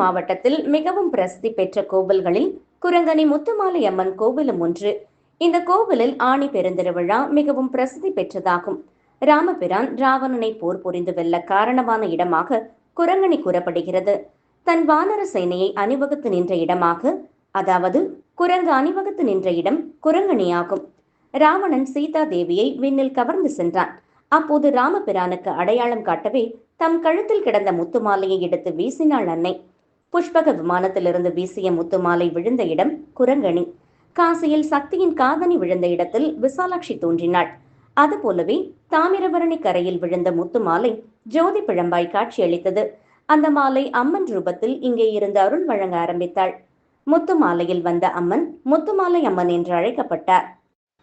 மாவட்டத்தில் மிகவும் பிரசித்தி பெற்ற கோவில்களில் குரங்கணி முத்துமாலை அம்மன் கோவிலும் ஒன்று. இந்த கோவிலில் ஆணி பெருந்திருவிழா மிகவும் பிரசித்தி பெற்றதாகும். ராமபிரான் ராவணனை போர் புரிந்து வெல்ல காரணமான இடமாக குரங்கணி கூறப்படுகிறது. தன் வானர சேனையை அணிவகுத்து நின்ற இடமாக அதாவது குரங்கு அணிவகுத்து நின்ற இடம் குரங்கணியாகும். ராவணன் சீதா தேவியை விண்ணில் கவர்ந்து சென்றான். அப்போது ராமபிரானுக்கு அடையாளம் காட்டவே தம் கழுத்தில் கிடந்த முத்துமாலையை எடுத்து வீசினாள் அன்னை. புஷ்பக விமானத்திலிருந்து வீசிய முத்துமாலை விழுந்த இடம் குரங்கணி. காசியில் சக்தியின் காதணி விழுந்த இடத்தில் விசாலாட்சி தோன்றினாள். அதுபோலவே தாமிரபரணி கரையில் விழுந்த முத்துமாலை ஜோதி பிழம்பாய் காட்சியளித்தது. அந்த மாலை அம்மன் ரூபத்தில் இங்கே இருந்து அருள் வழங்க ஆரம்பித்தாள். முத்துமாலையில் வந்த அம்மன் முத்துமாலை அம்மன் என்று அழைக்கப்பட்டார்.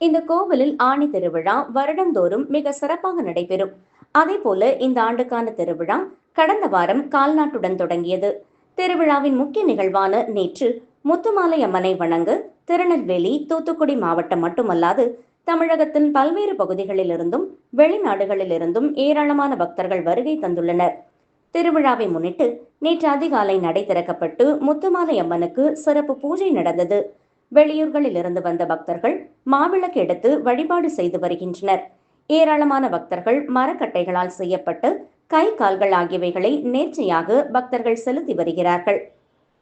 இந்த கோவிலில் ஆணி திருவிழா வருடந்தோறும் மிக சிறப்பாக நடைபெறும். அதே போல இந்த ஆண்டுக்கான திருவிழா கடந்த வாரம் கால்நாட்டுடன் தொடங்கியது. திருவிழாவின் முக்கிய நிகழ்வான நேற்று முத்துமாலை அம்மனை வணங்க திருநெல்வேலி தூத்துக்குடி மாவட்டம் மட்டுமல்லாது தமிழகத்தின் பல்வேறு பகுதிகளிலிருந்தும் வெளிநாடுகளிலிருந்தும் ஏராளமான பக்தர்கள் வருகை தந்துள்ளனர். திருவிழாவை முன்னிட்டு நேற்று அதிகாலை நடை திறக்கப்பட்டு முத்துமாலை அம்மனுக்கு சிறப்பு பூஜை நடந்தது. வெளியூர்களில் இருந்து வந்த பக்தர்கள் மாவிளக்கு எடுத்து வழிபாடு செய்து வருகின்றனர். ஏராளமான பக்தர்கள் மரக்கட்டைகளால் செய்யப்பட்டு கை கால்கள் ஆகியவைகளை நேர்ச்சையாக பக்தர்கள் செலுத்தி வருகிறார்கள்.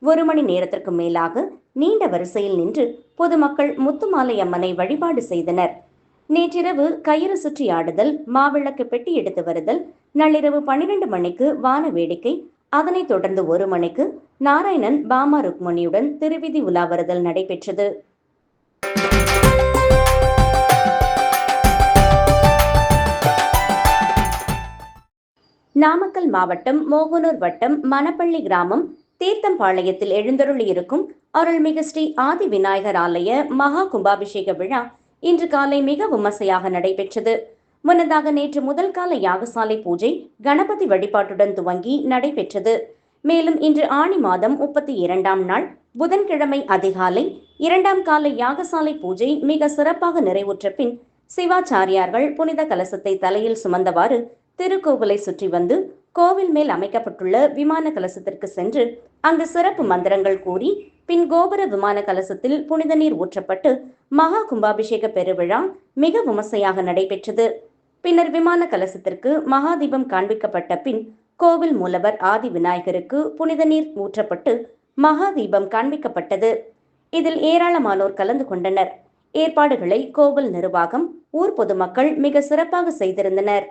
ஒரு மணி நேரத்திற்கு மேலாக நீண்ட வரிசையில் நின்று பொதுமக்கள் முத்துமாலை அம்மனை வழிபாடு செய்தனர். நேற்றிரவு கயிறு சுற்றி ஆடுதல் மாவிளக்கு பெட்டி எடுத்து வருதல் நள்ளிரவு பன்னிரண்டு மணிக்கு வான வேடிக்கை அதனைத் தொடர்ந்து ஒரு மணிக்கு நாராயணன் பாமா ருக்மணியுடன் திருவிதி உலா வருதல் நடைபெற்றது. நாமக்கல் மாவட்டம் மோகனூர் வட்டம் மணப்பள்ளி கிராமம் தீர்த்தம்பாளையத்தில் எழுந்தருளியிருக்கும் அருள்மிகு ஸ்ரீ ஆதி விநாயகர் ஆலய மகா கும்பாபிஷேக விழா இன்று காலை மிக விமர்சையாக நடைபெற்றது. முன்னதாக நேற்று முதல் கால யாகசாலை பூஜை கணபதி வழிபாட்டுடன் துவங்கி நடைபெற்றது. மேலும் இன்று ஆணி மாதம் முப்பத்தி இரண்டாம் நாள் புதன்கிழமை அதிகாலை இரண்டாம் கால யாகசாலை பூஜை மிக சிறப்பாக நிறைவுற்ற பின் சிவாச்சாரியார்கள் புனித கலசத்தை தலையில் சுமந்தவாறு திருக்கோவிலை சுற்றி வந்து கோவில் மேல் அமைக்கப்பட்டுள்ள விமான கலசத்திற்கு சென்று அங்கு சிறப்பு மந்திரங்கள் கூறி பின் கோபுர விமான கலசத்தில் புனித நீர் ஊற்றப்பட்டு மகா கும்பாபிஷேக பெருவிழா மிக விமர்சையாக நடைபெற்றது. பின்னர் விமான கலசத்திற்கு மகாதீபம் காண்பிக்கப்பட்ட பின் கோவில் மூலவர் ஆதி விநாயகருக்கு புனித நீர் ஊற்றப்பட்டு மகாதீபம் காண்பிக்கப்பட்டது. இதில் ஏராளமானோர் கலந்து கொண்டனர். ஏற்பாடுகளை கோவில் நிர்வாகம் ஊர் பொதுமக்கள் மிக சிறப்பாக செய்திருந்தனர்.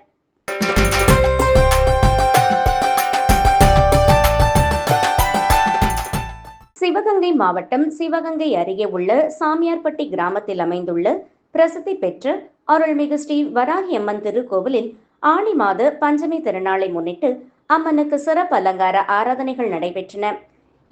சிவகங்கை மாவட்டம் சிவகங்கை அருகே உள்ள சாமியார்பட்டி கிராமத்தில் அமைந்துள்ள பிரசித்தி பெற்ற அருள்மிகு ஸ்ரீ வராகி அம்மன் திருக்கோவிலில் ஆணி மாத பஞ்சமி திருநாளை முன்னிட்டு அம்மனுக்கு சிறப்பு அலங்கார ஆராதனைகள் நடைபெற்றன.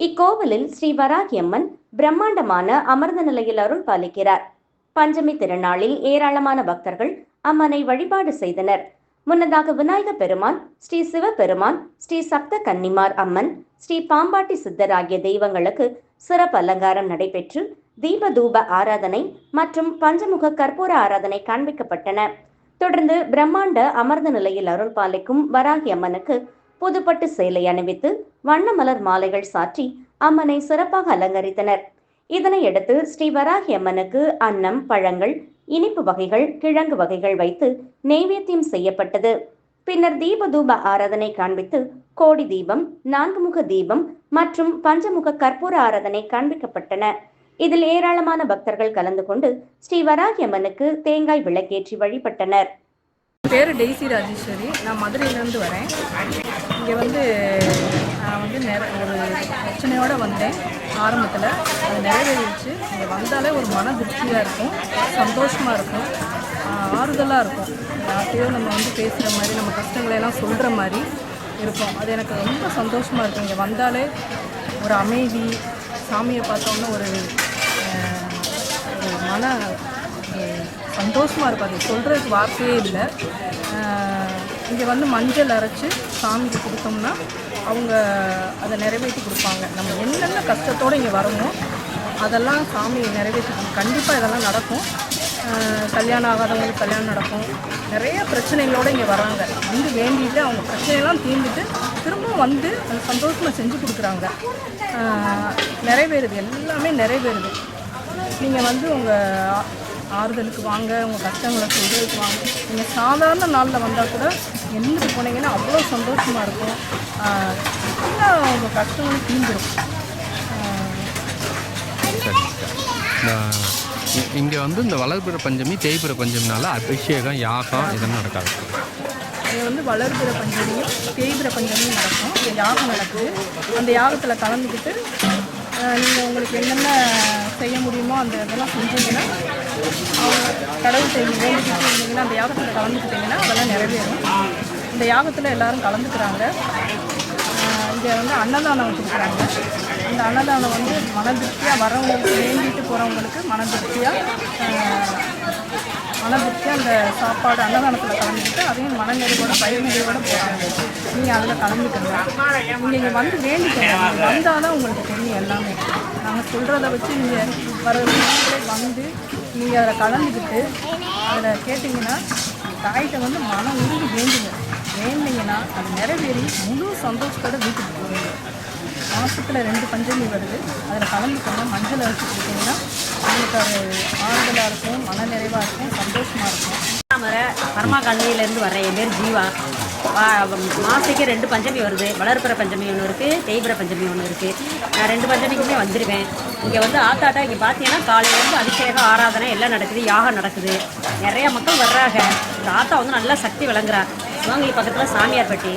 இக்கோவிலில் ஸ்ரீ வராகி அம்மன் பிரம்மாண்டமான அமர்ந்த நிலையில் அருள் பாலிக்கிறார். பஞ்சமி திருநாளில் ஏராளமான பக்தர்கள் அம்மனை வழிபாடு செய்தனர். முன்னதாக விநாயக பெருமான் ஸ்ரீ சிவபெருமான் ஸ்ரீ சப்த கன்னிமார் அம்மன் ஸ்ரீ பாம்பாட்டி சித்தர் ஆகிய தெய்வங்களுக்கு சிறப்பு அலங்காரம் நடைபெற்று தீப தூப ஆராதனை மற்றும் பஞ்சமுக கற்பூர ஆராதனை காண்பிக்கப்பட்டன. தொடர்ந்து பிரம்மாண்ட அமர்ந்த நிலையில் அருள் பாலிக்கும் வராகி அம்மனுக்கு புதுப்பட்டு சேலை அணிவித்து வண்ணமலர் மாலைகள் சாற்றி அம்மனை சிறப்பாக அலங்கரித்தனர். இதனையடுத்து ஸ்ரீ வராகி அம்மனுக்கு அன்னம் பழங்கள் இனிப்பு வகைகள் கிழங்கு வகைகள் வைத்து நெய்வேத்தியம் செய்யப்பட்டது. பின்னர் தீப தூப ஆராதனை காண்பித்து கோடி தீபம் நான்கு முக தீபம் மற்றும் பஞ்சமுக கற்பூர ஆராதனை காண்பிக்கப்பட்டன. இதில் ஏராளமான பக்தர்கள் கலந்து கொண்டு ஸ்ரீ வராகியம்மனுக்கு தேங்காய் விளக்கேற்றி வழிபட்டனர். பேர் டெய்சி ராஜேஸ்வரி. நான் மதுரையிலேருந்து வரேன். இங்கே வந்து நான் வந்து நிற ஒரு பிரச்சனையோடு வந்தேன். ஆரம்பத்தில் அது நிறைவேறிடுச்சு. இங்கே வந்தாலே ஒரு மன திருப்தியாக இருக்கும் சந்தோஷமாக இருக்கும் ஆறுதலாக இருக்கும். யார்கிட்டையும் நம்ம வந்து பேசுகிற மாதிரி நம்ம கஷ்டங்களை எல்லாம் சொல்கிற மாதிரி இருக்கும். அது எனக்கு ரொம்ப சந்தோஷமாக இருக்கும். இங்கே வந்தாலே ஒரு அமைதி சாமியை பார்த்தோன்னே ஒரு ஒரு மன சந்தோஷமாக இருக்கும். அது சொல்கிறதுக்கு வார்த்தையே இல்லை. இங்கே வந்து மஞ்சள் அரைச்சி சாமிக்கு கொடுத்தோம்னா அவங்க அதை நிறைவேற்றி கொடுப்பாங்க. நம்ம என்னென்ன கஷ்டத்தோடு இங்கே வரமோ அதெல்லாம் சாமி நிறைவேற்றி கண்டிப்பாக இதெல்லாம் நடக்கும். கல்யாணம் ஆகாதவங்களுக்கு கல்யாணம் நடக்கும். நிறைய பிரச்சனைகளோடு இங்கே வராங்க. வந்து வேண்டிட்டு அவங்க பிரச்சனையெல்லாம் தீர்ந்துட்டு திரும்பவும் வந்து அந்த சந்தோஷமாக செஞ்சு கொடுக்குறாங்க. நிறைவேறுது. எல்லாமே நிறைவேறுது. நீங்கள் வந்து உங்கள் ஆறுதலுக்கு வாங்க உங்கள் கஷ்டங்களை சொல்கிறதுக்கு வாங்க. நீங்கள் சாதாரண நாளில் வந்தால் கூட எழுந்து போனீங்கன்னா அவ்வளோ சந்தோஷமாக இருக்கும். எல்லாம் உங்கள் கஷ்டங்களும் இந்த இங்கே வந்து இந்த வளர்பிற பஞ்சமி தேய்பிற பஞ்சமினால அபிஷேகம் யாகம் இதெல்லாம் நடக்காது. இது வந்து வளர்பிற பஞ்சமியும் தேய்பிற பஞ்சமியும் நடக்கும். யாகம் நடக்குது. அந்த யாகத்தில் கலந்துக்கிட்டு நீங்கள் உங்களுக்கு என்னென்ன செய்ய முடியுமோ அந்த இதெல்லாம் செஞ்சீங்கன்னா கடவுள் செய்ய வேண்டிக்கிட்டு இருந்தீங்கன்னா அந்த யாகத்தில் கலந்துக்கிட்டீங்கன்னா அதெல்லாம் நிறைவேறும். இந்த யாகத்தில் எல்லாரும் கலந்துக்கிறாங்க. இங்கே வந்து அன்னதானம் கொடுக்குறாங்க. இந்த அன்னதானம் வந்து மன திருப்தியாக வரவங்களுக்கு வேண்டிட்டு போகிறவங்களுக்கு மன திருப்தியாக அந்த சாப்பாடு அன்னதானத்தில் கலந்துக்கிட்டு அதையும் மனநிறைவோட பயநிறைவோட போகிறாங்க நீங்கள் அதில் கலந்துக்கங்க. நீங்கள் இங்கே வந்து வேண்டிக்கங்க வந்தால் தான் உங்களுக்கு தெரியும் எல்லாமே. நாங்கள் சொல்கிறத வச்சு நீங்கள் வர வந்து நீங்கள் அதில் கலந்துக்கிட்டு அதில் கேட்டிங்கன்னா தாயிட்ட வந்து மனம் உருகி வேண்டுங்க. வேண்டிங்கன்னா அது நிறைவேறி முழு சந்தோஷத்தோட வீட்டுக்கு போவீங்க மாதத்தில் ரெண்டு பஞ்சமி வருது. அதில் கலந்துக்கோங்க. மஞ்சள் அரைச்சி கொடுத்தீங்கன்னா உங்களுக்கு அது ஆறுதலாக இருக்கும் மனநிறைவாக இருக்கும் சந்தோஷமாக இருக்கும். தாமரை பரமா காலனியிலேருந்து வர என் பேர் ஜீவா. வா- ரெண்டு பஞ்சமி வருது. வளர்ப்புற பஞ்சமி ஒன்று இருக்குது தேய்பிற பஞ்சமி ஒன்று இருக்குது நான் ரெண்டு பஞ்சனைக்குமே வந்துடுவேன் இங்கே வந்து ஆத்தாட்டா இங்கே பார்த்தீங்கன்னா காலையிலேருந்து அபிஷேகம் ஆராதனை எல்லாம் நடக்குது யாகம் நடக்குது. நிறைய மக்கள் வர்றாங்க. இந்த ஆத்தா வந்து நல்லா சக்தி விளங்குறா. சிவகங்கை பக்கத்தில் சாமியார்பட்டி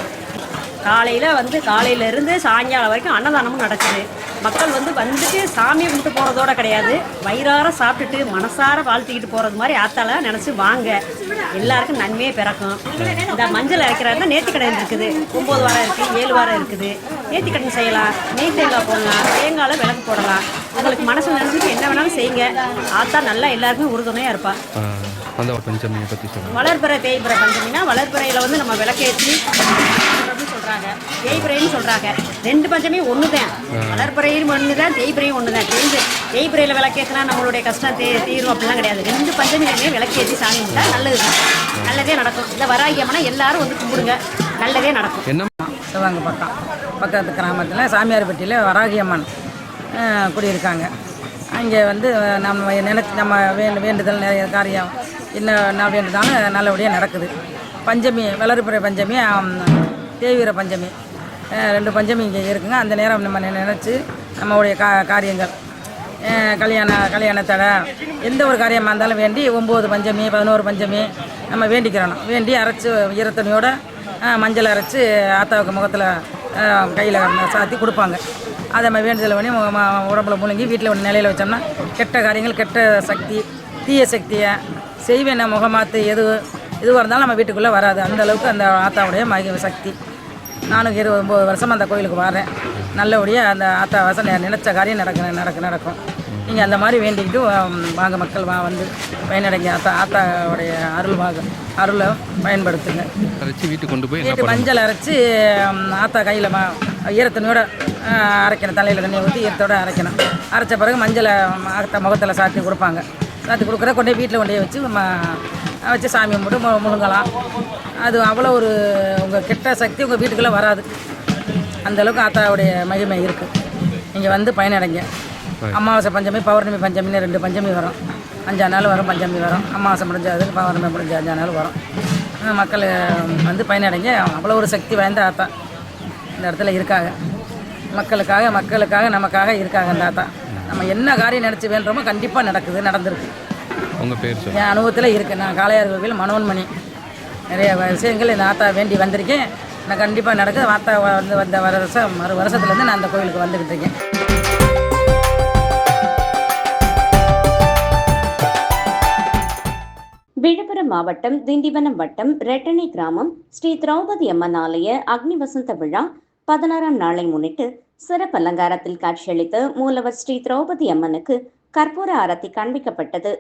காலையில் வந்து காலையிலேருந்து சாயங்காலம் வரைக்கும் அன்னதானமும் நடக்குது. மக்கள் வந்து வந்துட்டு சாமியை கும்பிட்டு போகிறதோட கிடையாது. வயிறார சாப்பிட்டுட்டு மனசார வாழ்த்திக்கிட்டு போகிறது மாதிரி ஆத்தால நினச்சி வாங்க. எல்லாருக்கும் நன்மையே பிறக்கும். இந்த மஞ்சள் அரைக்கிறாருன்னா கடை இருக்குது. ஒம்பது வாரம் இருக்குது ஏழு வாரம் இருக்குது. நேர்த்திக்கடன் செய்யலாம் நெய் தேங்காய் போடலாம் தேங்காயில் விளக்கு போடலாம். உங்களுக்கு மனசு நினச்சிட்டு என்ன வேணாலும் செய்யுங்க. ஆத்தா நல்லா எல்லாருக்குமே உறுதுணையாக இருப்பா. அந்த பஞ்சமியை பற்றி சொல்லுங்கள் வளர்பிறை தேய்பிறை பஞ்சமினா வளர்பிறையில் வந்து நம்ம விளக்கேற்றி சொல்கிறாங்க தேய்பிறைன்னு சொல்கிறாங்க ரெண்டு பஞ்சமி ஒன்று தான் வளர்பிறையும் ஒன்று தான் தேய்பிறையும் ஒன்று தான் தேய்ந்து தேய்பிறையில் விளக்கேற்றினா நம்மளுடைய கஷ்டம் தீ தீரும் அப்படிலாம் கிடையாது. ரெண்டு பஞ்சமிலையுமே விளக்கேற்றி சாமி கும்பிட்டா நல்லது தான் நல்லதே நடக்கும். இந்த வராகியம்னா எல்லாரும் வந்து கும்பிடுங்க. நல்லதே நடக்கும். என்ன சிவகங்கை பக்கம் பக்கத்து கிராமத்தில் சாமியார்பட்டியில் வராகியம்மன் குடியிருக்காங்க. அங்கே வந்து நம்ம நினைச்சு நம்ம வேண்டு வேண்டுதல் நிறைய காரியம் என்ன நான் வேண்டுதாலும் நல்லபடியாக நடக்குது. பஞ்சமி வளர்ப்புற பஞ்சமி தேவீர பஞ்சமி ரெண்டு பஞ்சமி இங்கே இருக்குங்க. அந்த நேரம் நம்ம நினச்சி நம்மளுடைய கா காரியங்கள் கல்யாண கல்யாணத்தடை எந்த ஒரு காரியமாக இருந்தாலும் வேண்டி ஒம்பது பஞ்சமி பதினோரு பஞ்சமி நம்ம வேண்டிக்கிறணும். வேண்டி அரைச்சி ஈரத்தண்ணியோட மஞ்சள் அரைச்சி ஆத்தாவுக்கு முகத்தில் கையில் சாத்தி கொடுப்பாங்க. அதை நம்ம வேண்டுதல் பண்ணி உடம்புல முழுங்கி வீட்டில் ஒன்று நிலையில் வச்சோம்னா கெட்ட காரியங்கள் கெட்ட சக்தி தீய சக்தியை செய்வேன முகமாத்து எது எதுவாக இருந்தாலும் நம்ம வீட்டுக்குள்ளே வராது. அந்த அளவுக்கு அந்த ஆத்தாவுடைய மகி சக்தி. நானும் இருபது ஒம்பது வருஷமாக அந்த கோயிலுக்கு வரேன். நல்லபடியாக அந்த ஆத்தா வாசம் நினச்ச காரியம் நடக்க நடக்க நடக்கும். நீங்கள் அந்த மாதிரி வேண்டிக்கிட்டு வாங்க மக்கள் வா வந்து பயனடைங்க. ஆத்தா ஆத்தாவுடைய அருள் வாங்க அருளை பயன்படுத்துங்க. அரைச்சி வீட்டுக்கு கொண்டு போய் வீட்டு மஞ்சள் அரைச்சி ஆத்தா கையில் ம ஈரத்தண்ணியோட அரைக்கணும். தலையில் தண்ணி ஊற்றி ஈரத்தோட அரைக்கணும். அரைச்ச பிறகு மஞ்சளை ஆத்தா முகத்தில் சாத்தி கொடுப்பாங்க. சாத்தி கொடுக்குற கொண்டு வீட்டில் கொண்டு வச்சு ம வச்சு சாமி கும்பிட்டு மு முழுங்கலாம். அது அவ்வளோ ஒரு உங்கள் கெட்ட சக்தி உங்கள் வீட்டுக்குள்ளே வராது. அந்த அளவுக்கு ஆத்தாவுடைய மகிமை இருக்குது நீங்கள் வந்து பயனடைங்க. அமாவாசை பஞ்சமி பௌர்ணமி பஞ்சமின்னு ரெண்டு பஞ்சமி வரும். அஞ்சா நாள் வரும் பஞ்சமி வரும். அமாவாசை முடிஞ்சாது பௌர்ணமி முடிஞ்ச அஞ்சா நாள் வரும். மக்கள் வந்து பயனடைங்க அவ்வளோ ஒரு சக்தி வாய்ந்த ஆத்தா இந்த இடத்துல இருக்காங்க. மக்களுக்காக மக்களுக்காக நமக்காக இருக்காங்க அந்த ஆத்தா நம்ம என்ன காரியம் நினச்சி வேண்டுறோமோ கண்டிப்பாக நடக்குது நடந்திருக்கு. உங்கள் பேர் என் அனுபவத்தில் இருக்குது நான் காளையார் கோவில் மனோன்மணி. நிறைய விஷயங்கள் இந்த ஆத்தா வேண்டி வந்திருக்கேன். நான் கண்டிப்பாக நடக்குது. ஆத்தா வந்து வந்த வருஷம் மறு வருஷத்துலேருந்து நான் அந்த கோவிலுக்கு வந்துக்கிட்டு இருக்கேன். மாவட்டம் திண்டிவனம் வட்டம் ரெட்டனை கிராமம் ஸ்ரீ திரௌபதி அம்மன் ஆலய அக்னி வசந்த விழா பதினாறாம் நாளை முன்னிட்டு சிறப்பு அலங்காரத்தில் காட்சியளித்த மூலவர் ஸ்ரீ திரௌபதி அம்மனுக்கு கற்பூர ஆரத்தி காண்பிக்கப்பட்டது.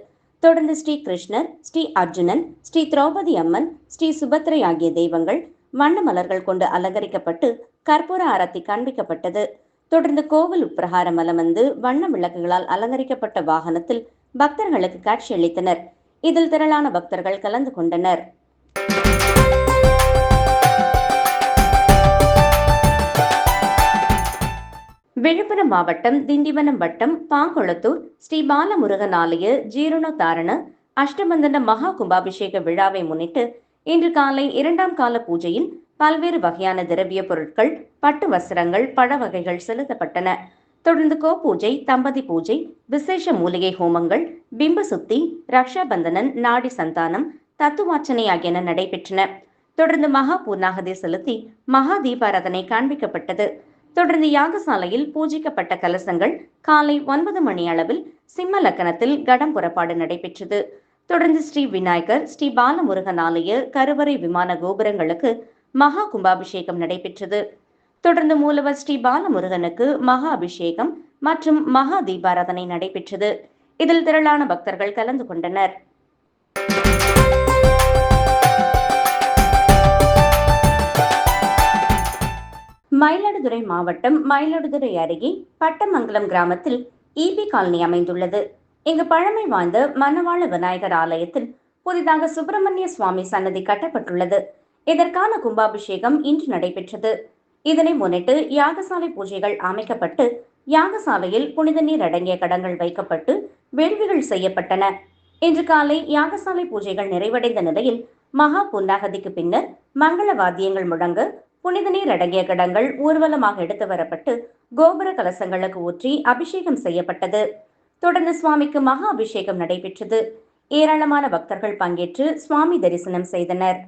தொடர்ந்து ஸ்ரீ கிருஷ்ணர் ஸ்ரீ அர்ஜுனன் ஸ்ரீ திரௌபதி அம்மன் ஸ்ரீ சுபத்ரை ஆகிய தெய்வங்கள் வண்ண மலர்கள் கொண்டு அலங்கரிக்கப்பட்டு கற்பூர ஆரத்தி காண்பிக்கப்பட்டது. தொடர்ந்து கோவில் உட்பிரகாரம் அலமந்து வந்து வண்ண விளக்குகளால் அலங்கரிக்கப்பட்ட வாகனத்தில் பக்தர்களுக்கு காட்சியளித்தனர். இதில் திரளான பக்தர்கள் கலந்து கொண்டனர். விழுப்புரம் மாவட்டம் திண்டிவனம் வட்டம் பாங்குளத்தூர் ஸ்ரீ பாலமுருகன் ஆலய ஜீரணோத்தாரண அஷ்டமந்தன மகா கும்பாபிஷேக விழாவை முன்னிட்டு இன்று காலை இரண்டாம் கால பூஜையில் பல்வேறு வகையான திரவிய பொருட்கள் பட்டு வஸ்திரங்கள் பழ வகைகள் செலுத்தப்பட்டன. தொடர்ந்து கோபூஜை தம்பதி பூஜை விசேஷ மூலிகை ஹோமங்கள் பிம்ப சுத்தி ரக்ஷாபந்தனன் நாடி சந்தானம் தத்துவார்ச்சனை ஆகியன நடைபெற்றன. தொடர்ந்து மகா பூர்ணாகதி செலுத்தி மகா தீபாராதனை காண்பிக்கப்பட்டது. தொடர்ந்து யாகசாலையில் பூஜிக்கப்பட்ட கலசங்கள் காலை ஒன்பது மணி அளவில் சிம்ம லக்கணத்தில் கடம் புறப்பாடு நடைபெற்றது. தொடர்ந்து ஸ்ரீ விநாயகர் ஸ்ரீ பாலமுருகன் ஆலய கருவறை விமான கோபுரங்களுக்கு மகா கும்பாபிஷேகம் நடைபெற்றது. தொடர்ந்து மூலவர் ஸ்ரீ பாலமுருகனுக்கு மகா அபிஷேகம் மற்றும் மகா தீபாராதனை நடைபெற்றது. இதில் திரளான பக்தர்கள் கலந்து கொண்டனர். மயிலாடுதுறை மாவட்டம் மயிலாடுதுறை அருகே பட்டமங்கலம் கிராமத்தில் ஈபி காலனி அமைந்துள்ளது. இங்கு பழமை வாய்ந்த மணவாள விநாயகர் ஆலயத்தில் புதிதாக சுப்பிரமணிய சுவாமி சன்னதி கட்டப்பட்டுள்ளது. இதற்கான கும்பாபிஷேகம் இன்று நடைபெற்றது. இதனை முன்னிட்டு யாகசாலை பூஜைகள் அமைக்கப்பட்டு யாகசாலையில் புனித நீர் அடங்கிய கடங்கள் வைக்கப்பட்டு வேள்விகள் செய்யப்பட்டன. இன்று காலை யாகசாலை பூஜைகள் நிறைவடைந்த நிலையில் மகா புன்னாகதிக்கு பின்னர் மங்கள வாத்தியங்கள் முழங்க புனித நீர் அடங்கிய கடங்கள் ஊர்வலமாக எடுத்து வரப்பட்டு கோபுர கலசங்களுக்கு ஊற்றி அபிஷேகம் செய்யப்பட்டது. தொடர்ந்து சுவாமிக்கு மகா அபிஷேகம் நடைபெற்றது. ஏராளமான பக்தர்கள் பங்கேற்று சுவாமி தரிசனம் செய்தனர்.